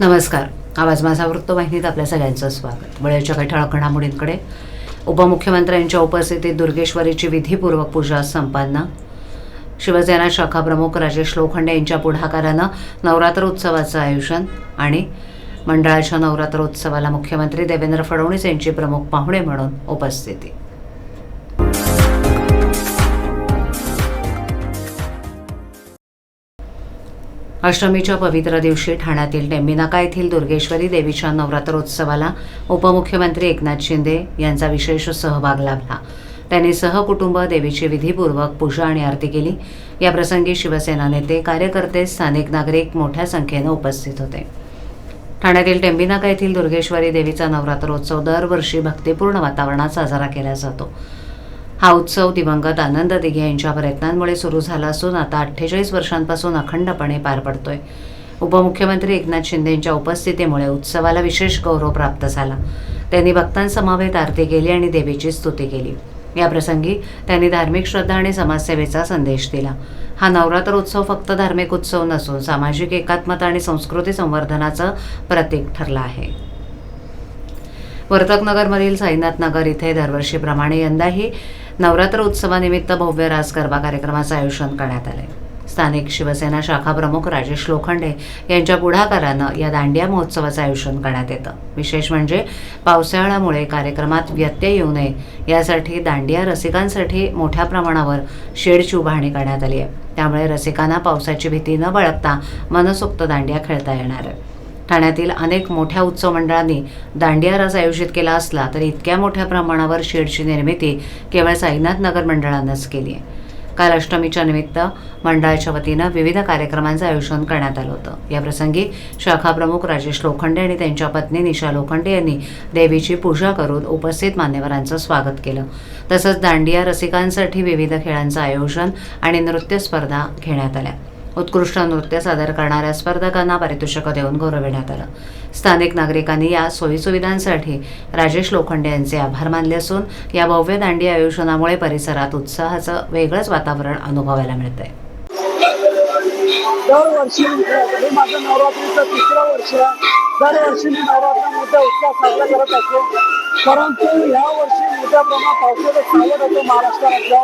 नमस्कार. आवाज माझा वृत्तवाहिनीत आपल्या सगळ्यांचं स्वागत. वेळेच्या काही ठळक घडामोडींकडे उपमुख्यमंत्र्यांच्या उपस्थितीत दुर्गेश्वरीची विधीपूर्वक पूजा संपन्न. शिवसेना शाखा प्रमुख राजेश लोखंडे यांच्या पुढाकारानं नवरात्र उत्सवाचं आयोजन आणि मंडळाच्या नवरात्र उत्सवाला मुख्यमंत्री देवेंद्र फडणवीस यांची प्रमुख पाहुणे म्हणून उपस्थिती. अष्टमीच्या पवित्र दिवशी ठाण्यातील टेंबिनाका येथील दुर्गेश्वरी देवीच्या नवरात्रोत्सवाला उपमुख्यमंत्री एकनाथ शिंदे यांचा विशेष सहभाग लाभला. त्यांनी सहकुटुंब देवीची विधीपूर्वक पूजा आणि आरती केली. या प्रसंगी शिवसेना नेते कार्यकर्ते स्थानिक नागरिक मोठ्या संख्येनं उपस्थित होते. ठाण्यातील टेंबिनाका येथील दुर्गेश्वरी देवीचा नवरात्रोत्सव दरवर्षी भक्तिपूर्ण वातावरणात साजरा केला जातो. हा उत्सव दिवंगत आनंद दिघे यांच्या प्रयत्नांमुळे सुरू झाला असून आता अठ्ठेचाळीस वर्षांपासून अखंडपणे पार पडतोय. उपमुख्यमंत्री एकनाथ शिंदे यांच्या उपस्थितीमुळे उत्सवाला विशेष गौरव प्राप्त झाला. त्यांनी भक्तांसमवेत आरती केली आणि देवीची स्तुती केली. याप्रसंगी त्यांनी धार्मिक श्रद्धा आणि समाजसेवेचा संदेश दिला. हा नवरात्र उत्सव फक्त धार्मिक उत्सव नसून सामाजिक एकात्मता आणि संस्कृती संवर्धनाचं प्रतीक ठरला आहे. वर्तकनगरमधील साईनाथ नगर इथे दरवर्षीप्रमाणे यंदाही नवरात्र उत्सवानिमित्त भव्य रास गरबा कार्यक्रमाचं आयोजन करण्यात आले स्थानिक शिवसेना शाखा प्रमुख राजेश लोखंडे यांच्या पुढाकारानं या दांडिया महोत्सवाचं आयोजन करण्यात येतं. विशेष म्हणजे पावसाळ्यामुळे कार्यक्रमात व्यत्यय येऊ नये यासाठी दांडिया रसिकांसाठी मोठ्या प्रमाणावर शेडची उभारणी करण्यात आली आहे. त्यामुळे रसिकांना पावसाची भीती न बाळगता मनसोक्त दांडिया खेळता येणार आहे. ठाण्यातील अनेक मोठ्या उत्सव मंडळांनी दांडिया रास आयोजित केला असला तरी इतक्या मोठ्या प्रमाणावर शेडची निर्मिती केवळ साईनाथ नगर मंडळानंच केली आहे. काल अष्टमीच्या निमित्त मंडळाच्या वतीनं विविध कार्यक्रमांचं आयोजन करण्यात आलं होतं. याप्रसंगी शाखा प्रमुख राजेश लोखंडे आणि त्यांच्या पत्नी निशा लोखंडे यांनी देवीची पूजा करून उपस्थित मान्यवरांचं स्वागत केलं. तसंच दांडिया रसिकांसाठी विविध खेळांचं आयोजन आणि नृत्य स्पर्धा घेण्यात आल्या. उत्कृष्ट नृत्य सादर करणाऱ्या स्पर्धकांना पारितोषिकं देऊन गौरविण्यात आलं. स्थानिक नागरिकांनी या सोयीसुविधांसाठी राजेश लोखंडे यांचे आभार मानले असून या भव्य दांडी आयोजनामुळे परिसरात उत्साहाचं वेगळंच वातावरण अनुभवायला मिळतंय. दरवर्षी म्हणजे हे माझं नवरात्रीचं तिसरं वर्ष आहे. दरवर्षी मी नवरात्र मोठ्या उत्साह साजरा करत असतो. परंतु या वर्षी मोठ्या प्रमाणात पावसाचं सावट होतं महाराष्ट्रातल्या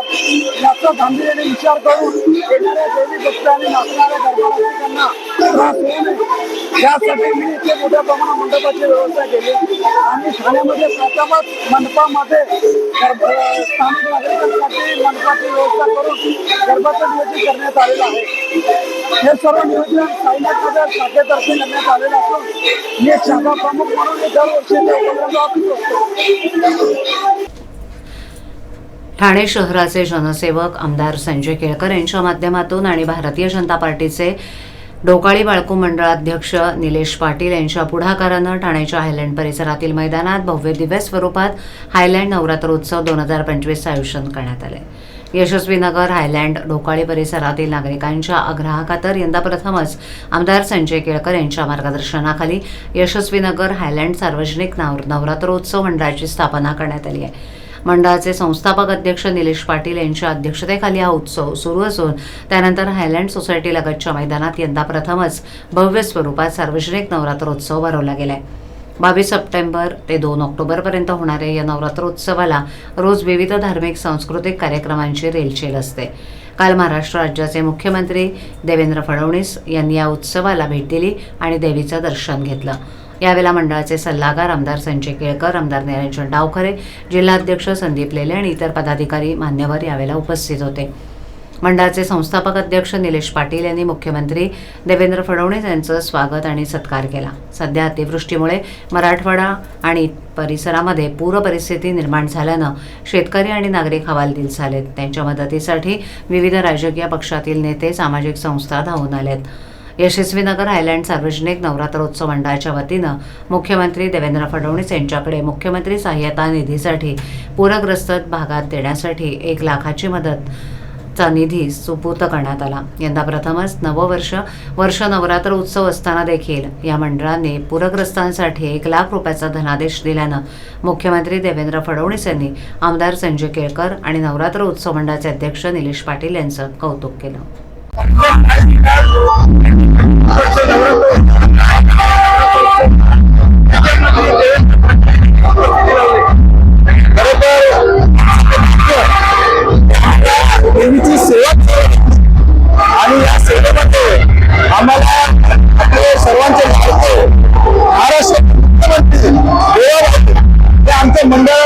याचा गांभीर्याने विचार करून येणाऱ्या देवी भक्त आणि नाचणाऱ्या गरबारसिकांना त्रास होऊ नये. यासाठी मी इथे मोठ्या प्रमाणात मंडपाची व्यवस्था केली. आणि ठाण्यामध्ये प्रथमच मंडपामध्ये स्थानिक नागरिकांसाठी मंडपाची व्यवस्था करून गरबाचं नियोजन करण्यात आलेलं आहे. हे सर्व नियोजन साईनाथनगर शाखेतर्फे करण्यात आलेलं असून मी एक शाखा प्रमुख म्हणून दरवर्षी असतो ठाणे शहराचे जनसेवक आमदार संजय केळकर यांच्या माध्यमातून आणि भारतीय जनता पार्टीचे डोकाळी बाळकू मंडळाध्यक्ष निलेश पाटील यांच्या पुढाकारानं ठाण्याच्या हायलँड परिसरातील मैदानात भव्य दिव्य स्वरूपात हायलँड नवरात्रोत्सव दोन हजार पंचवीसचं आयोजन करण्यात आले यशस्वी नगर हायलँड ढोकाळी परिसरातील नागरिकांच्या आग्रहाखातर यंदा प्रथमच आमदार संजय केळकर यांच्या मार्गदर्शनाखाली यशस्वी नगर हायलँड सार्वजनिक नव नवरात्रोत्सव मंडळाची स्थापना करण्यात आली आहे. मंडळाचे संस्थापक अध्यक्ष निलेश पाटील यांच्या अध्यक्षतेखाली हा उत्सव सुरू असून त्यानंतर हायलँड सोसायटी लगतच्या मैदानात यंदा प्रथमच भव्य स्वरूपात सार्वजनिक नवरात्रोत्सव भरवला गेला आहे बावीस सप्टेंबर ते दोन ऑक्टोबरपर्यंत होणाऱ्या या नवरात्रोत्सवाला रोज विविध धार्मिक सांस्कृतिक कार्यक्रमांची रेलचेल असते. काल महाराष्ट्र राज्याचे मुख्यमंत्री देवेंद्र फडणवीस यांनी या उत्सवाला भेट दिली आणि देवीचं दर्शन घेतलं. यावेळेला मंडळाचे सल्लागार आमदार संजय केळकर आमदार निरंजन डावखरे जिल्हाध्यक्ष संदीप लेले आणि इतर पदाधिकारी मान्यवर यावेळेला उपस्थित होते. मंडळाचे संस्थापक अध्यक्ष निलेश पाटील यांनी मुख्यमंत्री देवेंद्र फडणवीस यांचं स्वागत आणि सत्कार केला. सध्या अतिवृष्टीमुळे मराठवाडा आणि परिसरामध्ये पूर परिस्थिती निर्माण झाल्यानं शेतकरी आणि नागरिक हवालदिल झालेत. त्यांच्या मदतीसाठी विविध राजकीय पक्षातील नेते सामाजिक संस्था धावून आलेत. यशस्वीनगर हायलँड सार्वजनिक नवरात्रोत्सव मंडळाच्या वतीनं मुख्यमंत्री देवेंद्र फडणवीस यांच्याकडे मुख्यमंत्री सहाय्यता निधीसाठी पूरग्रस्त भागात देण्यासाठी एक लाखाची मदत चा निधी सुपूर्त करण्यात आला. यंदा प्रथमच नववर्ष वर्ष नवरात्र उत्सव असताना देखील या मंडळाने पूरग्रस्तांसाठी एक लाख रुपयाचा धनादेश दिल्यानं मुख्यमंत्री देवेंद्र फडणवीस यांनी आमदार संजय केळकर आणि नवरात्र उत्सव मंडळाचे अध्यक्ष निलेश पाटील यांचं कौतुक केलं. ਤੇ ਮੰਡਲ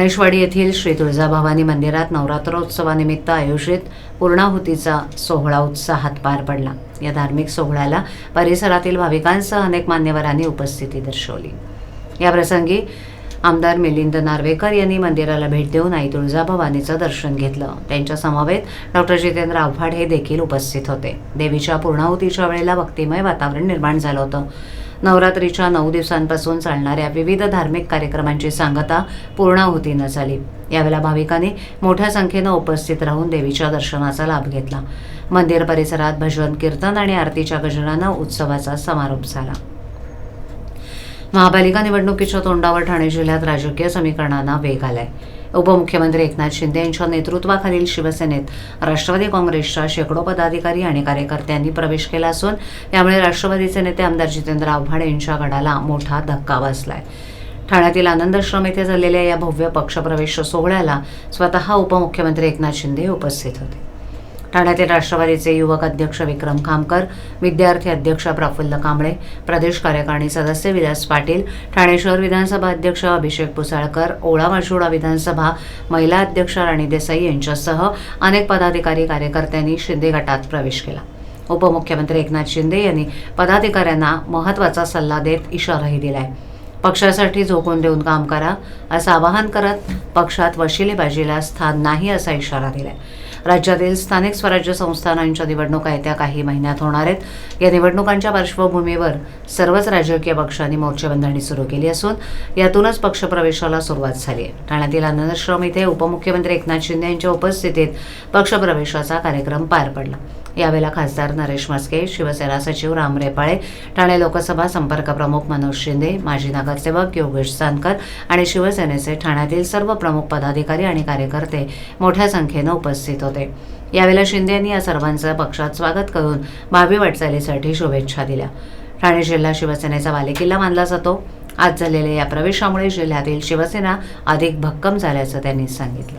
गणेशवाडी येथील श्री तुळजाभवानी मंदिरात नवरात्रोत्सवानिमित्त आयोजित पूर्णाहुतीचा सोहळा उत्साहात पार पडला. या धार्मिक सोहळ्याला परिसरातील भाविकांसह अनेक मान्यवरांनी उपस्थिती दर्शवली. याप्रसंगी आमदार मिलिंद नार्वेकर यांनी मंदिराला भेट देऊन आई तुळजाभवानीचं दर्शन घेतलं. त्यांच्या समवेत डॉक्टर जितेंद्र आव्हाड हे देखील उपस्थित होते. देवीच्या पूर्णाहुतीच्या वेळेला भक्तिमय वातावरण निर्माण झालं होतं. नवरात्रीच्या नऊ दिवसांपासून चालणाऱ्या विविध धार्मिक कार्यक्रमांची सांगता पूर्णाहुतीनं झाली. यावेळेला भाविकांनी मोठ्या संख्येनं उपस्थित राहून देवीच्या दर्शनाचा लाभ घेतला. मंदिर परिसरात भजन कीर्तन आणि आरतीच्या गजनानं उत्सवाचा समारोप झाला. महापालिका निवडणुकीच्या तोंडावर ठाणे जिल्ह्यात राजकीय समीकरणांना वेग आलाय. उपमुख्यमंत्री एकनाथ शिंदे यांच्या नेतृत्वाखालील शिवसेनेत राष्ट्रवादी काँग्रेसच्या शेकडो पदाधिकारी आणि कार्यकर्त्यांनी प्रवेश केला असून यामुळे राष्ट्रवादीचे नेते आमदार जितेंद्र आव्हाड यांच्या गडाला मोठा धक्का बसलाय. ठाण्यातील आनंदश्रम येथे झालेल्या या भव्य पक्षप्रवेश सोहळ्याला स्वतः उपमुख्यमंत्री एकनाथ शिंदे उपस्थित होते. ठाण्यातील राष्ट्रवादीचे युवक अध्यक्ष विक्रम खामकर विद्यार्थी अध्यक्ष प्रफुल्ल कांबळे प्रदेश कार्यकारिणी सदस्य विलास पाटील ठाणे शहर विधानसभा अध्यक्ष अभिषेक पुसाळकर ओळा माशोडा विधानसभा महिला अध्यक्ष राणी देसाई यांच्यासह अनेक पदाधिकारी कार्यकर्त्यांनी शिंदे गटात प्रवेश केला. उपमुख्यमंत्री एकनाथ शिंदे यांनी पदाधिकाऱ्यांना महत्त्वाचा सल्ला देत इशाराही दिलाय. पक्षासाठी झोकून देऊन काम करा असं आवाहन करत पक्षात वशिलेबाजीला स्थान नाही असा इशारा दिला राज्यातील स्थानिक स्वराज्य संस्थानांच्या निवडणुका येत्या काही महिन्यात होणार आहेत. या निवडणुकांच्या पार्श्वभूमीवर सर्वच राजकीय पक्षांनी मोर्चेबंधणी सुरू केली असून यातूनच पक्षप्रवेशाला सुरुवात झाली आहे. ठाण्यातील आनंदश्रम इथे उपमुख्यमंत्री एकनाथ शिंदे यांच्या उपस्थितीत पक्षप्रवेशाचा कार्यक्रम पार पडला. यावेळेला खासदार नरेश म्हस्के शिवसेना सचिव राम रेपाळे ठाणे लोकसभा संपर्क प्रमुख मनोज शिंदे माजी नगरसेवक योगेश जानकर आणि शिवसेनेचे ठाण्यातील सर्व प्रमुख पदाधिकारी आणि कार्यकर्ते मोठ्या संख्येनं उपस्थित होते. यावेळेला शिंदे यांनी या सर्वांचं पक्षात स्वागत करून भावी वाटचालीसाठी शुभेच्छा दिल्या. ठाणे जिल्हा शिवसेनेचा बालेकिल्ला मानला जातो. आज झालेल्या या प्रवेशामुळे जिल्ह्यातील शिवसेना अधिक भक्कम झाल्याचं त्यांनी सांगितलं.